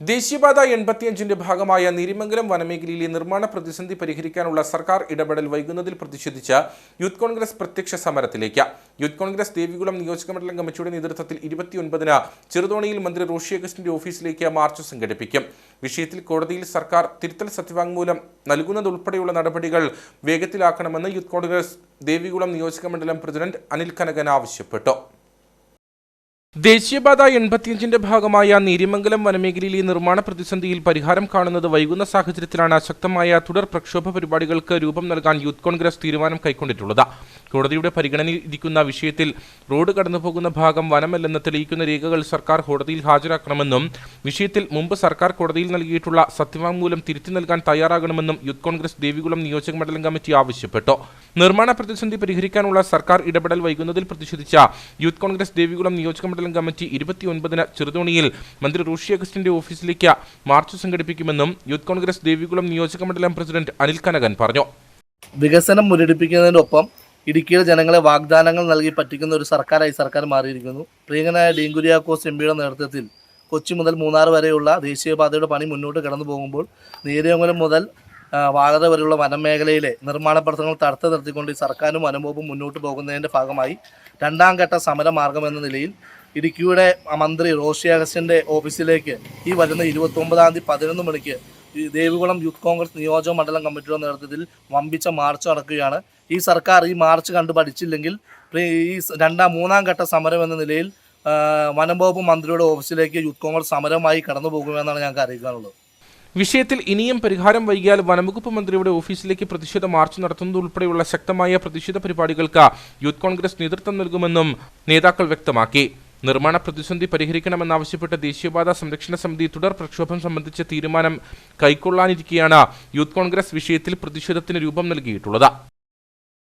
ദേശീയപാത എൺപത്തിയഞ്ചിന്റെ ഭാഗമായ നിരിമംഗലം വനമേഖലയിലെ നിർമ്മാണ പ്രതിസന്ധി പരിഹരിക്കാനുള്ള സർക്കാർ ഇടപെടൽ വൈകുന്നതിൽ പ്രതിഷേധിച്ച യൂത്ത് കോൺഗ്രസ് പ്രത്യക്ഷ സമരത്തിലേക്ക്. യൂത്ത് കോൺഗ്രസ് ദേവികുളം നിയോജകമണ്ഡലം കമ്മിറ്റിയുടെ നേതൃത്വത്തിൽ ഇരുപത്തിയൊൻപതിന് ചെറുതോണിയിൽ മന്ത്രി റോഷി അഗസ്റ്റിന്റെ ഓഫീസിലേക്ക് മാർച്ച് സംഘടിപ്പിക്കും. വിഷയത്തിൽ കോടതിയിൽ സർക്കാർ തിരുത്തൽ സത്യവാങ്മൂലം നൽകുന്നതുൾപ്പെടെയുള്ള നടപടികൾ വേഗത്തിലാക്കണമെന്ന് യൂത്ത് കോൺഗ്രസ് ദേവികുളം നിയോജകമണ്ഡലം പ്രസിഡന്റ് അനിൽ കനകൻ ആവശ്യപ്പെട്ടു. ദേശീയപാത എൺപത്തിയഞ്ചിന്റെ ഭാഗമായ നീരിമംഗലം വനമേഖലയിൽ ഈ നിർമ്മാണ പ്രതിസന്ധിയിൽ പരിഹാരം കാണുന്നത് വൈകുന്ന സാഹചര്യത്തിലാണ് ശക്തമായ തുടർ പ്രക്ഷോഭ പരിപാടികൾക്ക് രൂപം നൽകാൻ യൂത്ത് കോൺഗ്രസ് തീരുമാനം കൈക്കൊണ്ടിട്ടുള്ളത്. കോടതിയുടെ പരിഗണനയിൽ ഇരിക്കുന്ന വിഷയത്തിൽ റോഡ് കടന്നുപോകുന്ന ഭാഗം വനമല്ലെന്ന് തെളിയിക്കുന്ന രേഖകൾ സർക്കാർ കോടതിയിൽ ഹാജരാക്കണമെന്നും വിഷയത്തിൽ മുമ്പ് സർക്കാർ കോടതിയിൽ നൽകിയിട്ടുള്ള സത്യവാങ്മൂലം തിരുത്തി നൽകാൻ തയ്യാറാകണമെന്നും യൂത്ത് കോൺഗ്രസ് ദേവികുളം നിയോജക മണ്ഡലം കമ്മിറ്റി ആവശ്യപ്പെട്ടു. നിർമ്മാണ പ്രതിസന്ധി പരിഹരിക്കാനുള്ള സർക്കാർ ഇടപെടൽ വൈകുന്നതിൽ പ്രതിഷേധിച്ച യൂത്ത് കോൺഗ്രസ് ദേവികുളം നിയോജക മണ്ഡലം കമ്മിറ്റി ഇരുപത്തിയൊൻപതിന് ചെറുതോണിയിൽ മന്ത്രി റൂഷി അഗസ്റ്റിന്റെ ഓഫീസിലേക്ക് മാർച്ച് സംഘടിപ്പിക്കുമെന്നും യൂത്ത് കോൺഗ്രസ് ദേവികുളം നിയോജക മണ്ഡലം പ്രസിഡന്റ് അനിൽ കനകൻ പറഞ്ഞു. വികസനം മുരടിപ്പിക്കുന്നതിനൊപ്പം ഇടുക്കിയിലെ ജനങ്ങളെ വാഗ്ദാനങ്ങൾ നൽകി പറ്റിക്കുന്ന ഒരു സർക്കാരായി സർക്കാർ മാറിയിരിക്കുന്നു. പ്രിയങ്കനായ ഡീൻ കുര്യാക്കോസ് എം പിയുടെ നേതൃത്വത്തിൽ കൊച്ചി മുതൽ മൂന്നാർ വരെയുള്ള ദേശീയപാതയുടെ പണി മുന്നോട്ട് കടന്നു പോകുമ്പോൾ നീരമംഗലം മുതൽ വാഴത വരെയുള്ള വനമേഖലയിലെ നിർമ്മാണ പ്രവർത്തനങ്ങൾ തടുത്തു നിർത്തിക്കൊണ്ട് സർക്കാരും വനംവകുപ്പും മുന്നോട്ട് പോകുന്നതിന്റെ ഭാഗമായി രണ്ടാം ഘട്ട സമരമാർഗം എന്ന നിലയിൽ ഇടുക്കിയുടെ മന്ത്രി റോഷി അഗസ്റ്റിന്റെ ഓഫീസിലേക്ക് ഈ വരുന്ന ഇരുപത്തൊമ്പതാം തീയതി പതിനൊന്ന് മണിക്ക് ദേവികുളം യൂത്ത് കോൺഗ്രസ് നിയോജക മണ്ഡലം കമ്മിറ്റിയുടെ നേതൃത്വത്തിൽ വമ്പിച്ച മാർച്ച് നടക്കുകയാണ്. ഈ സർക്കാർ ഈ മാർച്ച് കണ്ടു പഠിച്ചില്ലെങ്കിൽ ഈ രണ്ടാം മൂന്നാം ഘട്ട സമരം എന്ന നിലയിൽ വനംവകുപ്പ് മന്ത്രിയുടെ ഓഫീസിലേക്ക് യൂത്ത് കോൺഗ്രസ് സമരമായി കടന്നു പോകുമെന്നാണ് ഞങ്ങൾക്ക് അറിയിക്കാനുള്ളത്. വിഷയത്തിൽ ഇനിയും പരിഹാരം വൈകിയാൽ വനംവകുപ്പ് മന്ത്രിയുടെ ഓഫീസിലേക്ക് പ്രതിഷേധ മാർച്ച് നടത്തുന്നതുൾപ്പെടെയുള്ള ശക്തമായ പ്രതിഷേധ പരിപാടികൾക്ക് യൂത്ത് കോൺഗ്രസ് നേതൃത്വം നൽകുമെന്നും നേതാക്കൾ വ്യക്തമാക്കി. നിർമ്മാണ പ്രതിസന്ധി പരിഹരിക്കണമെന്നാവശ്യപ്പെട്ട് ദേശീയപാത സംരക്ഷണ സമിതി തുടർ പ്രക്ഷോഭം സംബന്ധിച്ച തീരുമാനം കൈക്കൊള്ളാനിരിക്കെയാണ് യൂത്ത് കോൺഗ്രസ് വിഷയത്തിൽ പ്രതിഷേധത്തിന് രൂപം നൽകിയിട്ടുള്ളത്.